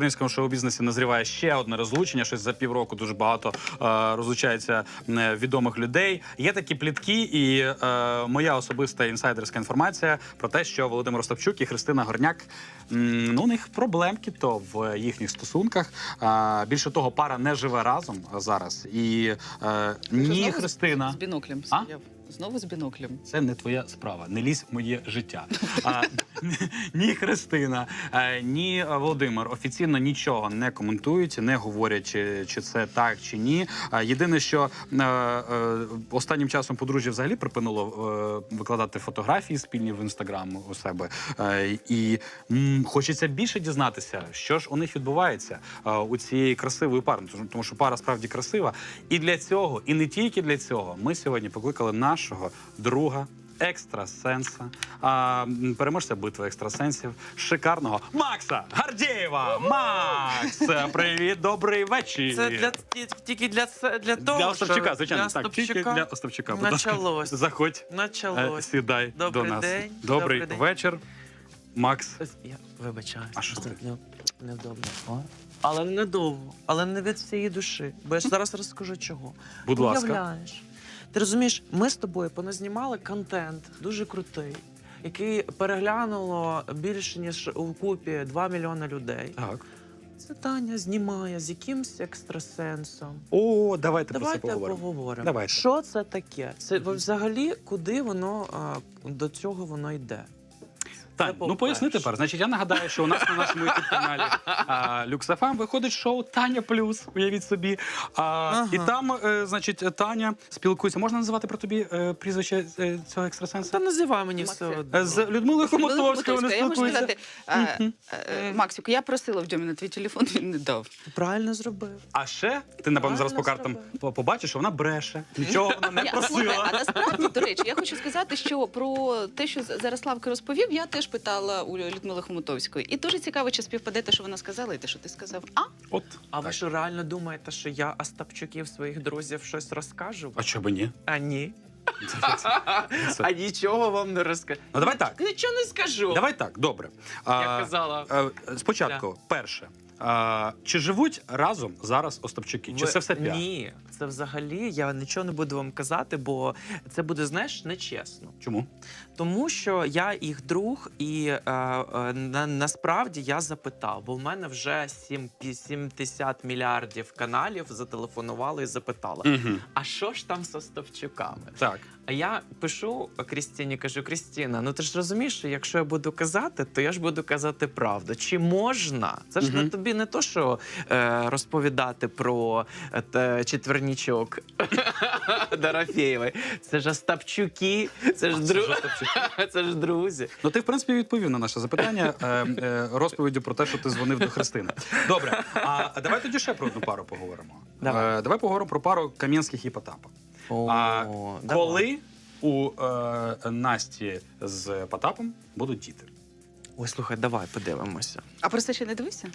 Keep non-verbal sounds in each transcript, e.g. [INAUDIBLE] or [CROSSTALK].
українському шоу-бізнесі назріває ще одне розлучення. Щось за півроку дуже багато е, розлучається е, відомих людей. Є такі плітки, і е, моя особиста інсайдерська інформація про те, що Володимир Остапчук і Христина Горняк. Ну, у них проблемки то в їхніх стосунках. А, більше того, пара не живе разом зараз. І е, ні, Христина. З біноклем стояв. Знову з біноклем. Це не твоя справа. Не лізь в моє життя. А, [LAUGHS] ні Христина, е, ні Володимир офіційно нічого не коментують, не говорять, чи, чи це так чи ні. А, Єдине, що е, е, останнім часом подружжя взагалі припинило е, викладати фотографії спільні в інстаграм у себе. Е, і хочеться більше дізнатися, що ж у них відбувається е, у цієї красивої пари. Тому- що пара справді красива. І для цього, і не тільки для цього, ми сьогодні покликали нашого друга. Екстрасенса, а, переможця битви екстрасенсів, шикарного Макса Гардєєва. Макс, привіт, добрий вечір. Це для тільки для це для того, для Остапчука, звичайно, для так, тільки для Остапчука. будь ласка. Началось. Заходь, е, Началось. сідай Добрий до нас. день, Добрий, добрий вечір. Макс, Я вибачаюсь. А що Не- Невдобно. Але не довго, але не від всієї душі. Бо я зараз розкажу чого. будь ласка. Уявляєш. Ти розумієш, ми з тобою поназнімали контент дуже крутий, який переглянуло більше ніж у купі 2 мільйони людей. Так. Це Таня знімає з якимсь екстрасенсом. О, давайте, про це поговоримо. поговоримо. Давайте. Що це таке? Це взагалі куди воно а, до цього воно йде? Тань, ну поясни тепер. Значить, я нагадаю, що у нас на нашому youtube каналі Люксафам виходить шоу Таня Плюс. Уявіть собі. А, Ага. І там, е, значить, Таня спілкується. Можна називати про тобі е, прізвище е, цього Та екстрасенса? називай мені все одно. Е, З Людмилою Хомотовською Мотовська, вони я можу спілкуються. сказати, е, е, Максик, я просила в Дьомі на твій телефон, він не дав. Правильно зробив. А ще ти, напевно, зараз по картам зробив. по- побачиш, що вона бреше. Нічого вона не Ні, а слухай, а насправді, до речі, я хочу сказати, що про те, що зараз Славка розповів, я теж питала у Людмили Хомутовської. І дуже цікаво, чи співпаде те, що вона сказала, і те, що ти сказав. А? От. А ви ж що реально думаєте, що я Остапчуків своїх друзів щось розкажу? А чого ні? А ні. [LAUGHS] А нічого вам не розкажу. Ну давай так. Нічого не скажу. Давай так, добре. Я А, казала. Е, Спочатку, перше. А, чи живуть разом зараз Остапчуки? Чи Ви- це все піар? Ні, це взагалі я нічого не буду вам казати, бо це буде, знаєш, нечесно. Чому? Тому що я їх друг, і е, е, на, насправді я запитав, бо в мене вже 7, 70 мільярдів каналів зателефонували і запитали: Угу. а що ж там з Остапчуками? Так. А я пишу Крістіні, кажу: Крістіна, ну ти ж розумієш, що якщо я буду казати, то я ж буду казати правду. Чи можна? Це ж Мгм. не тобі не то, що е, розповідати про е, четвернічок [LAUGHS] Дорофєєвої. Це ж Остапчуки, це ж А, це дру... ж [LAUGHS] це ж друзі. Ну, ти, в принципі, відповів на наше запитання е, е, розповіддю про те, що ти дзвонив до Христини. Добре, а давай тоді ще про одну пару поговоримо. Давай. Е, давай поговоримо про пару Кам'янських і Потапа. О, А коли у е, Насті з Потапом будуть діти? Ой, слухай, давай подивимося. А про це ще не дивився?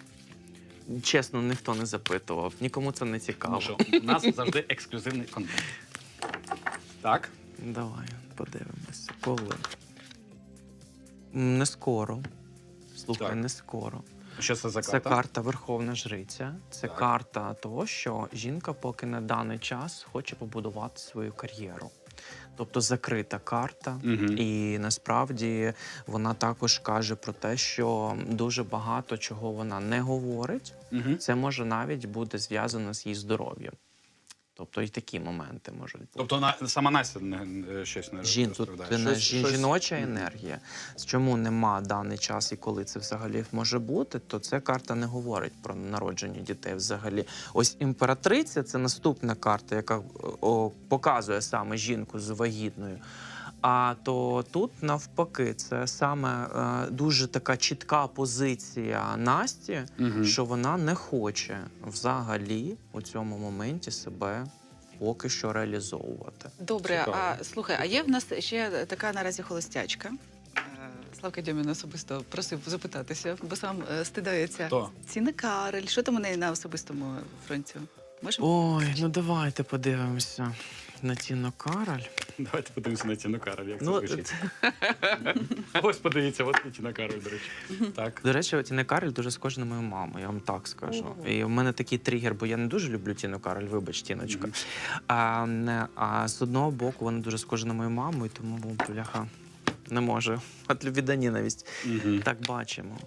Чесно, ніхто не запитував, нікому це не цікаво. Тому що у нас завжди ексклюзивний контент. Так. Давай подивимося. Коли? М, Не скоро. Слухай, Так. не скоро. Що це за Це карта? карта Верховна Жриця. Це Так. карта того, що жінка поки на даний час хоче побудувати свою кар'єру. Тобто закрита карта, угу. і насправді вона також каже про те, що дуже багато чого вона не говорить. Угу. Це може навіть бути зв'язано з її здоров'ям. Тобто і такі моменти можуть бути. Тобто на, сама Настя не, не- щось не Жін, тут не Щось- жін- щось- жіноча енергія. Чому нема даний час і коли це взагалі може бути, то ця карта не говорить про народження дітей взагалі. Ось імператриця це наступна карта, яка о, показує саме жінку з вагітною. А то тут навпаки, це саме е, дуже така чітка позиція Насті, Мгм. що вона не хоче взагалі у цьому моменті себе поки що реалізовувати. Добре, Цікаво. а слухай, а є в нас ще така наразі холостячка. Е, Славка Дьомін особисто просив запитатися, бо сам е, стидається. Хто? Ціна Карель. Що там у неї на особистому фронті? Можемо? Ой, ну давайте подивимося на Тіну Кароль. Давайте подивимося на Тіну Кароль, як це Ну, звучить. Ось подивіться, от і Тіна Кароль, до речі. Так. До речі, Тіна Кароль дуже схожа на мою маму, я вам так скажу. Ого. І в мене такий тригер, бо я не дуже люблю Тіну Кароль, вибач, Тіночка. А, не- а з одного боку, вона дуже схожа на мою маму, і тому, бляха, не можу. От любві до ненависть. Мгм. Так бачимо.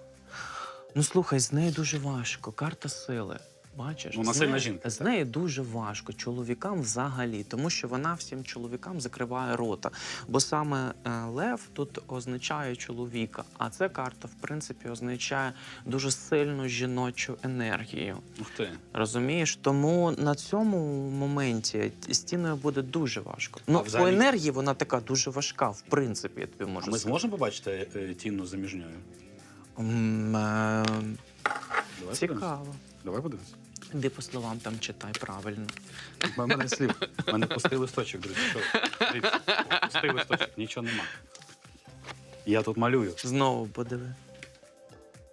Ну слухай, з нею дуже важко. Карта сили. Бачиш, Вона З сильна нею- жінка, З так. нею дуже важко чоловікам взагалі, тому що вона всім чоловікам закриває рота. Бо саме е, лев тут означає чоловіка, а ця карта, в принципі, означає дуже сильну жіночу енергію. Ух ти. Розумієш, тому на цьому моменті з тіною буде дуже важко. Ну, взагалі- по енергії вона така дуже важка, в принципі, я тобі А ми сказати. зможемо побачити е, Тіну заміжньою? М, е, Давай. Цікаво. Давай подивимось. Іди по словам там читай правильно. У мене слів. У мене пустий листочок, друзі. Що? Дивіться, Пустий листочок, нічого нема. Я тут малюю. Знову подиви.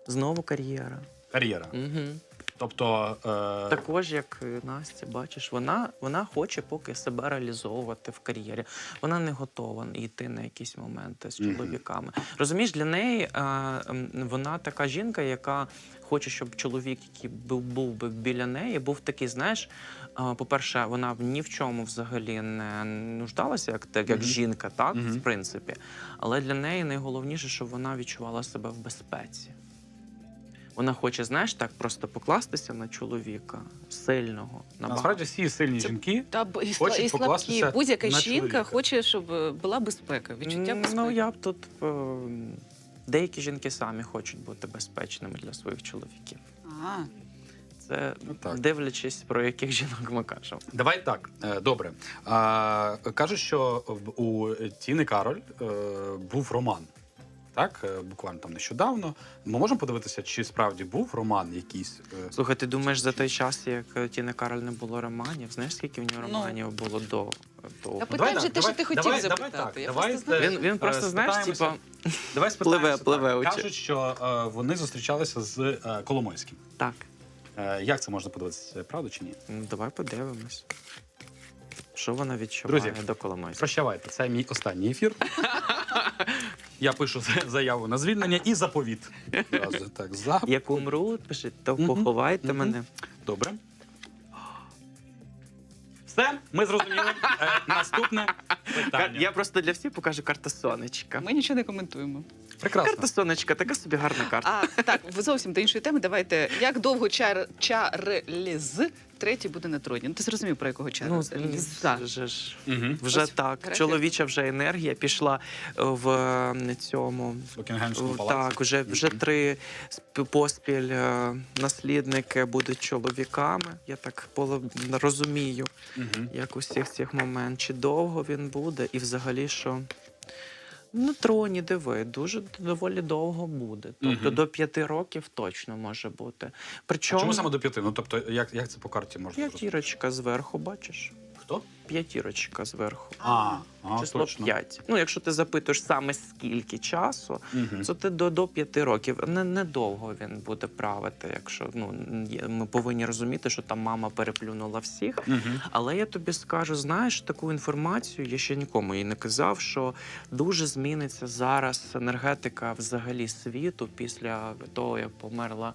Знову кар'єра. Кар'єра. Угу. Тобто. Е... Також, як Настя, бачиш, вона, вона хоче поки себе реалізовувати в кар'єрі. Вона не готова йти на якісь моменти з чоловіками. Розумієш, для неї е, вона така жінка, яка хоче, щоб чоловік, який був, був би біля неї, був такий, знаєш. По-перше, вона ні в чому взагалі не нуждалася, як, так, як Мгм. жінка, так, Мгм. в принципі. Але для неї найголовніше, щоб вона відчувала себе в безпеці. Вона хоче, знаєш, так просто покластися на чоловіка сильного. набагато. Насправді всі сильні Це- жінки. Та і, Хочуть і слабкі. Будь-яка жінка чоловіка. хоче, щоб е, була безпека, відчуття безпеки. Ну, я б тут. е, Деякі жінки самі хочуть бути безпечними для своїх чоловіків. Ага. Це так. дивлячись, про яких жінок ми кажемо. Давай так, е, добре. Кажуть, що в- у Тіни Кароль е, був роман. Так, Е, буквально там нещодавно. Ми можемо подивитися, чи справді був роман якийсь. е, Слухай, ти думаєш, за той час, як е, Тіни Кароль не було романів, знаєш, скільки в нього Ну. романів було до того? Та питай давай вже те, що ти хотів давай- запитати. давай так, Я давай, просто знаю. Він, він просто, знаєш, типа, Давай [LAUGHS] спитаємося. Пливе, пливе очі. Кажуть, що е, вони зустрічалися з е, Коломойським. так. Е, як це можна подивитися? Це правда чи ні? Ну, давай подивимось. Що вона відчуває Друзі, до Коломойського? Прощавайте, це мій останній ефір. [LAUGHS] Я пишу заяву на звільнення і заповіт. Одразу Так, за... Як умру, пишіть, то Мгм. поховайте Мгм. мене. Добре. Все, ми зрозуміли. Е, наступне питання. Я просто для всіх покажу карта сонечка. Ми нічого не коментуємо. Прекрасно. Карта сонечка, така собі гарна карта. А так, зовсім до іншої теми. Давайте. Як довго чар Чарліз третій буде на троні? Ну ти зрозумів про якого Ну, Чарліза? вже ж. Угу. Вже Ось так. графік. Чоловіча вже енергія пішла е, в цьому. Букінгемському палаці. Так, вже, вже три сп- поспіль е, наслідники будуть чоловіками. Я так розумію, Мгм. як усіх цих моментів. Чи довго він буде, і взагалі що. На троні диви, дуже доволі довго буде. Тобто угу. до п'яти років точно може бути. А Причому чому саме до п'яти? Ну тобто, як, як це по карті можна зрозуміти? п'ятірочка зверху, бачиш? Хто? П'ятірочка зверху. А, а Число точно. 5. Ну, якщо ти запитуєш саме скільки часу, Мгм. то ти до, до 5 років. Не, недовго він буде правити. Якщо ну ми повинні розуміти, що там мама переплюнула всіх. Мгм. Але я тобі скажу, знаєш, таку інформацію я ще нікому її не казав, що дуже зміниться зараз енергетика взагалі світу після того, як померла.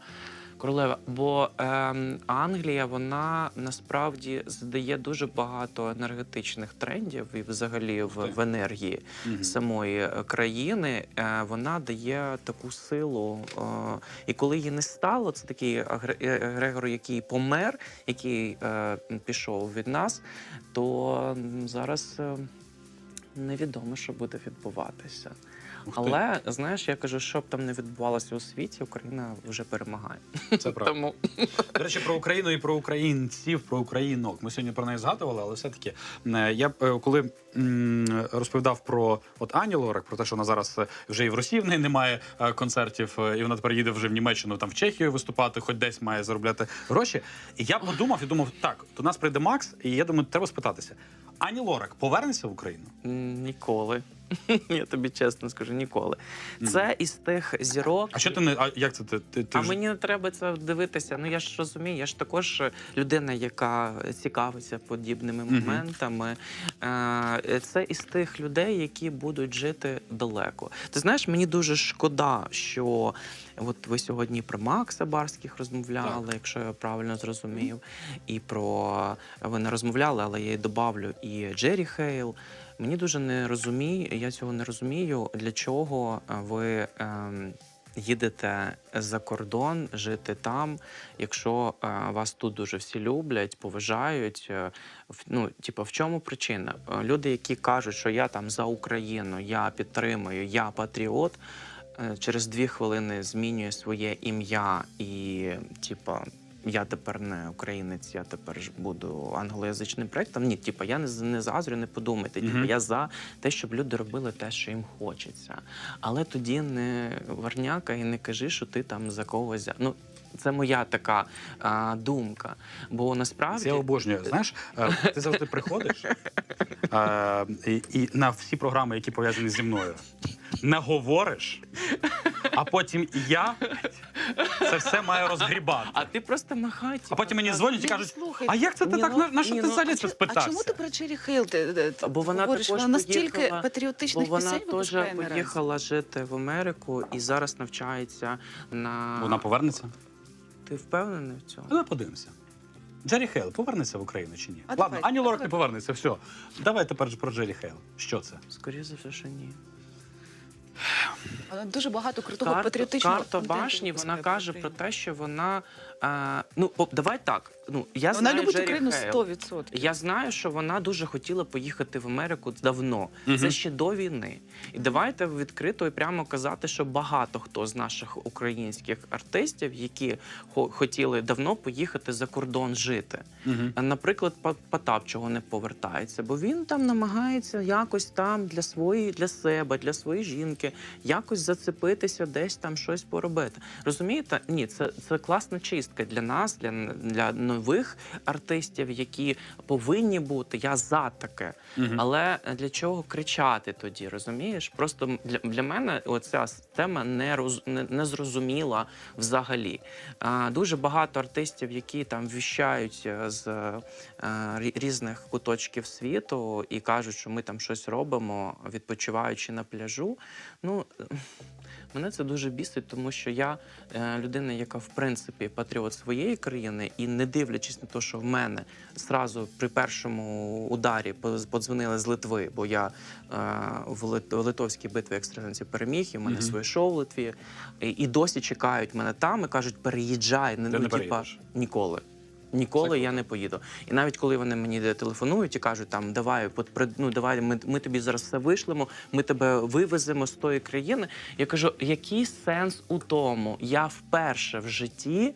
Королева, бо ем, Англія вона насправді здає дуже багато енергетичних трендів і взагалі в, в енергії Мгм. самої е, країни. Е, вона дає таку силу. Е, і коли її не стало, це такий е, Грегор, який помер, який е, пішов від нас, то зараз е, невідомо, що буде відбуватися. Але знаєш, я кажу, що б там не відбувалося у світі, Україна вже перемагає. це правда. Тому До речі, про Україну і про українців, про українок. Ми сьогодні про неї згадували, але все-таки е, я е, коли розповідав про от Ані Лорак, про те, що вона зараз е, вже і в Росії в неї немає концертів, і вона тепер їде вже в Німеччину, там в Чехію виступати, хоч десь має заробляти гроші. І я подумав і думав, так, до нас прийде Макс, і я думаю, треба спитатися. Ані Лорак повернеться в Україну? ніколи. [LAUGHS] Я тобі чесно скажу, ніколи. Це із тих зірок. А що ти не а як це ти? ти, ти А ж- мені не треба це дивитися. Ну я ж розумію, я ж також людина, яка цікавиться подібними Мгм. моментами. Е, Це із тих людей, які будуть жити далеко. Ти знаєш, мені дуже шкода, що от ви сьогодні про Макса Барських розмовляли, якщо я правильно зрозумів, і про ви не розмовляли, але я й добавлю і Джері Хейл. Мені дуже не розумію, я цього не розумію, для чого е, ви ем, їдете за кордон жити там, якщо е, вас тут дуже всі люблять, поважають. е, ну, типу, в чому причина? Е, Люди, які кажуть, що я там за Україну, я підтримую, я патріот. Через дві хвилини змінює своє ім'я і, типа, я тепер не українець, я тепер ж буду англоязичним проєктом. Ні, типу, я не, не заздрю, не подумайте. Типу, я за те, щоб люди робили те, що їм хочеться. Але тоді не варняка і не кажи, що ти там за когось. Ну, це моя така а, думка. Бо насправді я обожнюю. Знаєш, ти завжди приходиш е, і, і на всі програми, які пов'язані зі мною, не говориш, а потім я це все маю розгрібати. а ти просто махай. А типу, потім мені дзвонять і ну, кажуть, слухай, а як це ти ні, так ну, на, на що ні, ти ну, А чому- спитався? А чому ти про Джері Хейл Бо вона говориш? також Вона настільки поїхала- Бо вона теж поїхала жити в Америку і зараз навчається на Вона повернеться? Ти впевнений в цьому? Давай подивимося. Джері Хейл повернеться в Україну чи ні? А Ладно, давай, Ані а Лорак давай. не повернеться, все. Давай тепер про Джері Хейл. Що це? Скоріше за все, що ні. Вона дуже багато крутого Карта, патріотичного карта контенту башні вона випускає каже про про те, що вона. А, ну, по- давай так. Ну, я Вона знаю любить Джері Україну Хейл. 100%. Я знаю, що вона дуже хотіла поїхати в Америку давно. Мгм. Це ще до війни. І давайте відкрито і прямо казати, що багато хто з наших українських артистів, які хо- хотіли давно поїхати за кордон жити. Угу. А, Наприклад, Па- Потап чого не повертається, бо він там намагається якось там для своєї, для себе, для своєї жінки, якось зацепитися, десь там щось поробити. Розумієте? Ні, це, це класна чистка для нас, для, для нових артистів, які повинні бути. Я за таке. Але для чого кричати тоді? Розумієш? Просто для, для мене оця тема не, роз, не, не зрозуміла взагалі. А, дуже багато артистів, які там віщають е, з е, рі- різних куточків світу і кажуть, що ми там щось робимо, відпочиваючи на пляжу. Ну е, мене це дуже бісить, тому що я е, людина, яка в принципі патріот своєї країни, і не дивлячись на те, що в мене зразу при першому ударі подзвонили з Литви, бо я е, в литовській битві екстрасенсів переміг, і в мене Мгм. своє шоу в Литві. І, і досі чекають мене там і кажуть, переїжджай. Ти ну, не типа, переїдеш? ніколи. Ніколи я не поїду. І навіть коли вони мені телефонують і кажуть, там давай, ну, давай, ми, ми тобі зараз все вишлемо, ми тебе вивеземо з тої країни. Я кажу, який сенс у тому? Я вперше в житті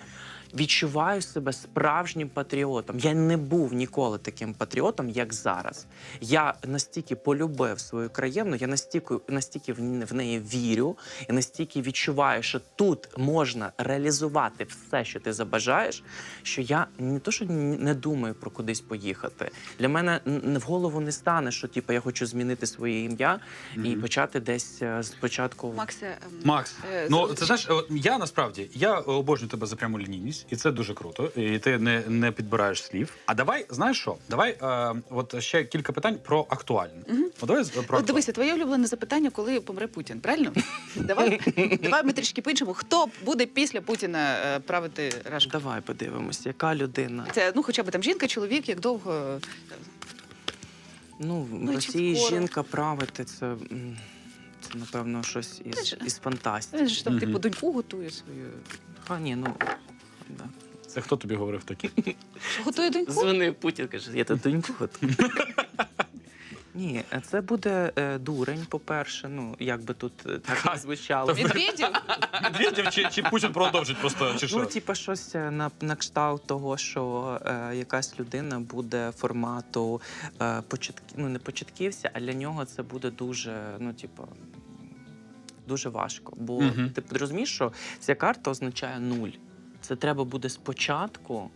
відчуваю себе справжнім патріотом. Я не був ніколи таким патріотом, як зараз. Я настільки полюбив свою країну, я настільки, настільки в неї вірю, і настільки відчуваю, що тут можна реалізувати все, що ти забажаєш, що я не то, що не думаю про кудись поїхати. Для мене в голову не стане, що типу, я хочу змінити своє ім'я і Мгм. почати десь е, спочатку. Максе, ем, Макс, Е, ну це знаєш, я насправді я обожнюю тебе за прямолінійність, і це дуже круто. І ти не, не підбираєш слів. А давай, знаєш що? Давай е, от ще кілька питань про актуальне. От давай про От дивися, твоє улюблене запитання, коли помре Путін, правильно? [LAUGHS] Давай, давай ми трішки по-іншому. Хто буде після Путіна е, правити Рашку? Давай подивимось, яка людина. Це ну хоча б там жінка, чоловік, як довго. е, Ну, в Ну, Росії жінка правити це, це напевно щось із, Знаєш, із фантастики. Ж там, Мгм. типу, доньку готує свою. А, ні, ну. Да. Це хто тобі говорив такі? Готує доньку? Дзвонив Путін, каже, я тут доньку готую. [LAUGHS] Ні, це буде е, дурень, по-перше. Ну, як би тут е, так не звучало. Медведєв чи, чи Путін продовжить просто чи що? Ну, типа, щось е, на, на кшталт того, що е, якась людина буде формату е, початки, ну не початківця, а для нього це буде дуже, ну, типа, дуже важко. Бо Мгм. ти розумієш, що ця карта означає нуль. Це треба буде спочатку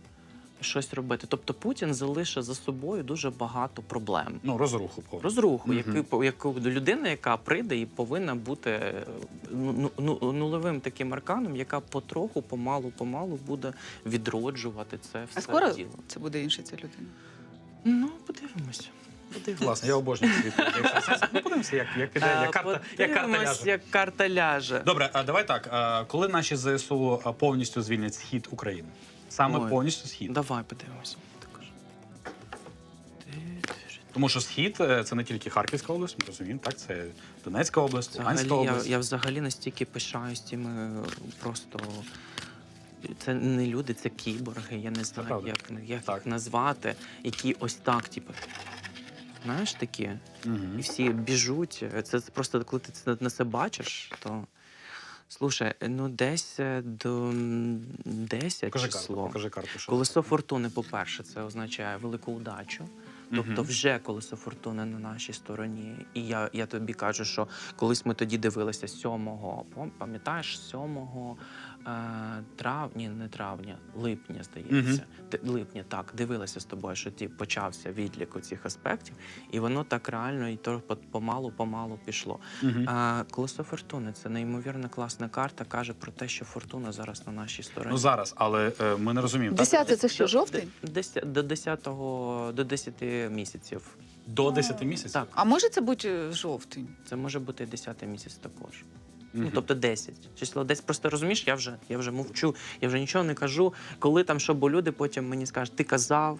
щось робити. Тобто Путін залишить за собою дуже багато проблем. Ну, розруху повну. Розруху, Мгм. яку, яку людина, яка прийде і повинна бути е, ну, ну, нулевим таким арканом, яка потроху, помалу, помалу буде відроджувати це все А скоро діло. це буде інша ця людина. Ну, подивимося. Класно, я обожнюю світ. Ну, подивимося, як, як піде, як карта, як карта подивимось, ляже. як карта ляже. Добре, а давай так. а Коли наші ЗСУ а, повністю звільнять схід України? Саме Ой. повністю схід. Давай подивимося. Тому що схід е, це не тільки Харківська область, ми розуміємо, так це Донецька область, Луганська Взагалі, я, область. я взагалі настільки пишаюсь тими е, просто. Це не люди, це кіборги. Я не знаю, правда. як, як Так. їх назвати, які ось так, типу. Знаєш такі? Мгм. І всі біжуть. Це просто коли ти це на це бачиш, то. Слушай, ну десь е, до 10 Покажи карту, покажи карту. Що Колесо фортуни, по-перше, це означає велику удачу. Тобто, Мгм. вже колесо фортуни на нашій стороні. І я, я тобі кажу, що колись ми тоді дивилися 7-го, пам'ятаєш, 7 е, травня, не травня, липня, здається. Т- Липня, так, дивилися з тобою, що ті почався відлік у цих аспектів, і воно так реально і то помалу, помалу пішло. А, колесо фортуни це неймовірно класна карта. каже про те, що фортуна зараз на нашій стороні. Ну зараз, але е, ми не розуміємо. Десяте це що? До, десь- до 10 до 10 місяців. До 10 місяців? Так, А може це бути жовтень? це може бути 10 місяць також. Ну, тобто 10. Число десь просто розумієш, я вже, я вже мовчу, я вже нічого не кажу. Коли там що, бо люди потім мені скажуть, ти казав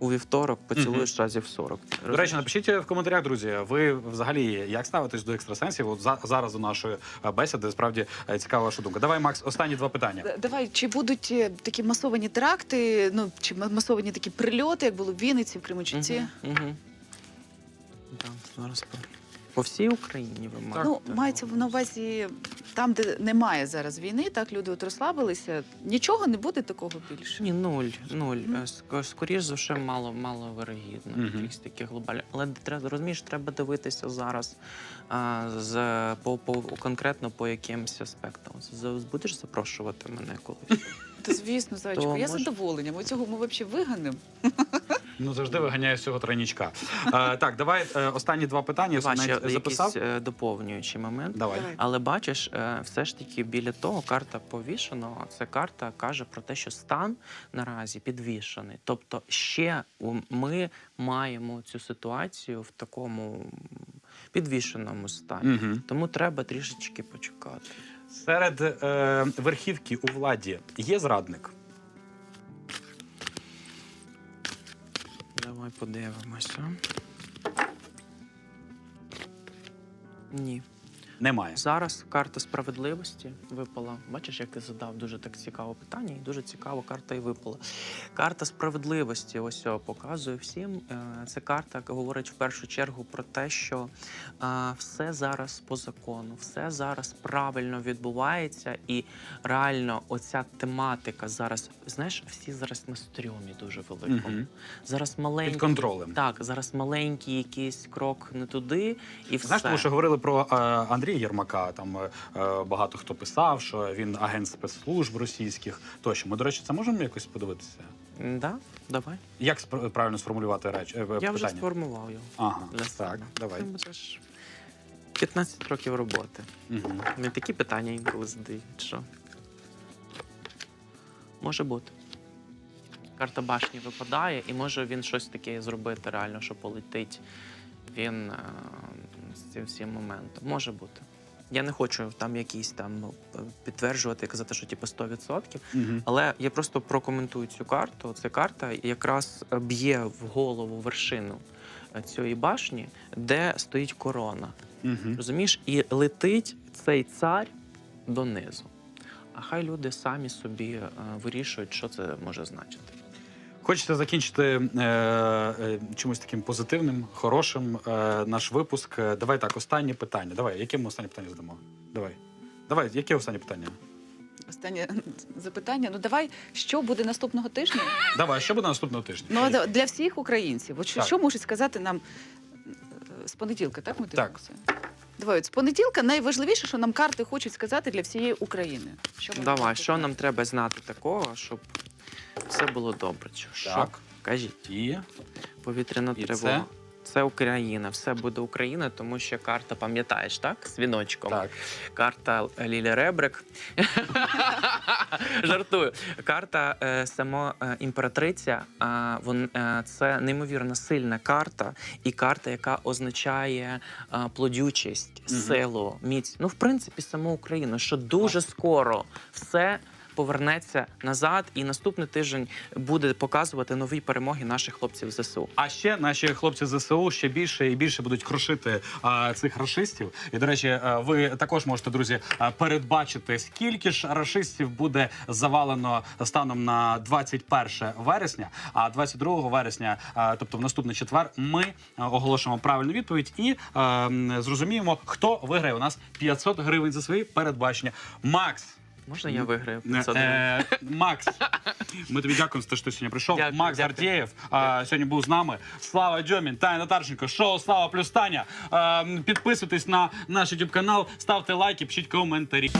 у вівторок, поцілуєш разів 40. До речі, напишіть в коментарях, друзі. Ви взагалі як ставитесь до екстрасенсів? От за, зараз до нашої е, бесіди справді е, цікава ваша думка. Давай, Макс, останні два питання. Давай, чи будуть е, такі масовані теракти, ну чи масовані такі прильоти, як було в Вінниці, в Кременчуці? Угу, угу. Так, зараз по, всій Україні ви маєте. Ну, мається на увазі там, де немає зараз війни, так люди от розслабилися. Нічого не буде такого більше. Ні, нуль, нуль. Мгм. Е, ск- Скоріш за все, мало, мало вирогідно. Мгм. Якісь такі глобальні. Але треба, розумієш, треба дивитися зараз а, з, по, по, конкретно по якимось аспектам. З- Будеш запрошувати мене колись? Та звісно, зайчику, я з може- задоволенням. Ми цього ми взагалі виганемо. Ну завжди виганяє з цього тройнічка. Е, так, давай е, останні два питання. Я собі навіть записав. якийсь е, доповнюючий момент. Давай. Давай. Але бачиш, е, все ж таки біля того карта повішеного. Це карта каже про те, що стан наразі підвішений. Тобто, ще у- ми маємо цю ситуацію в такому підвішеному стані. Угу. Тому треба трішечки почекати. Серед е, верхівки у владі є зрадник. Давай подивимося. Ні. Немає. Зараз карта справедливості випала. Бачиш, як ти задав дуже так цікаве питання, і дуже цікава карта і випала. Карта справедливості ось показує всім. Це карта, яка говорить в першу чергу про те, що е, все зараз по закону, все зараз правильно відбувається, і реально оця тематика зараз, знаєш, всі зараз на стрьомі дуже великому. Мгм. Зараз маленькі. Під контролем. Так, зараз маленький якийсь крок не туди, і все. Знаєш, тому що говорили про е, Андрія Єрмака. Там е, е, багато хто писав, що він агент спецслужб російських. Тощо, ми, до речі, це можемо якось подивитися? Да, давай. Як спр- правильно сформулювати реч е, Я питання? вже сформував його. Ага, для так, себе. давай. Це ж 15 років роботи. Угу. Мені такі питання інколи задають. Що? Може бути. Карта башні випадає, і може він щось таке зробити реально, що полетить він цим всім моментом. Може бути. Я не хочу там якісь там ну, підтверджувати, казати, що типу 100%. Угу. Але я просто прокоментую цю карту. Ця карта якраз б'є в голову вершину е, цієї башні, де стоїть корона. Угу. Розумієш, і летить цей цар донизу. А хай люди самі собі е, вирішують, що це може значити. Хочеться закінчити е, е, чимось таким позитивним, хорошим е, наш випуск. Е, Давай так, останнє питання. Давай, яке ми останнє питання задамо? Давай. Давай, яке останнє питання? Останнє [LAUGHS] запитання. Ну давай, що буде наступного тижня? Давай, що буде наступного тижня? Ну а для всіх українців. От що, що можуть сказати нам е, з понеділка, так ми Так. дивимося? Давай, от з понеділка найважливіше, що нам карти хочуть сказати для всієї України. Що Давай, що нам треба знати такого, щоб Все було добре. Що? Так. Кажіть, І повітряна І тривога. це? Це Україна, все буде Україна, тому що карта, пам'ятаєш, так? З віночком. так. Карта Лілі Ребрик. [LAUGHS] Жартую. Карта е, само е, імператриця. А, вон, е, це неймовірно сильна карта, і карта, яка означає е, плодючість, Мгм. силу, міць. Ну, в принципі, саму Україну, що дуже скоро все. Повернеться назад, і наступний тиждень буде показувати нові перемоги наших хлопців ЗСУ. А ще наші хлопці ЗСУ ще більше і більше будуть крошити а, цих рашистів. І до речі, ви також можете, друзі, передбачити, скільки ж рашистів буде завалено станом на 21 вересня. А 22 вересня, а, тобто в наступний четвер, ми оголошуємо правильну відповідь і а, зрозуміємо, хто виграє у нас 500 гривень за свої передбачення. Макс. Можна я виграю? Е, 500 гривень? е, Макс, ми тобі дякуємо за те, що ти сьогодні прийшов. Дякую, Макс дякую. Гардієв а, сьогодні був з нами. Слава Дьомін, Таня Натарченко, шоу Слава плюс Таня. Е, підписуйтесь на наш YouTube канал, ставте лайки, пишіть коментарі.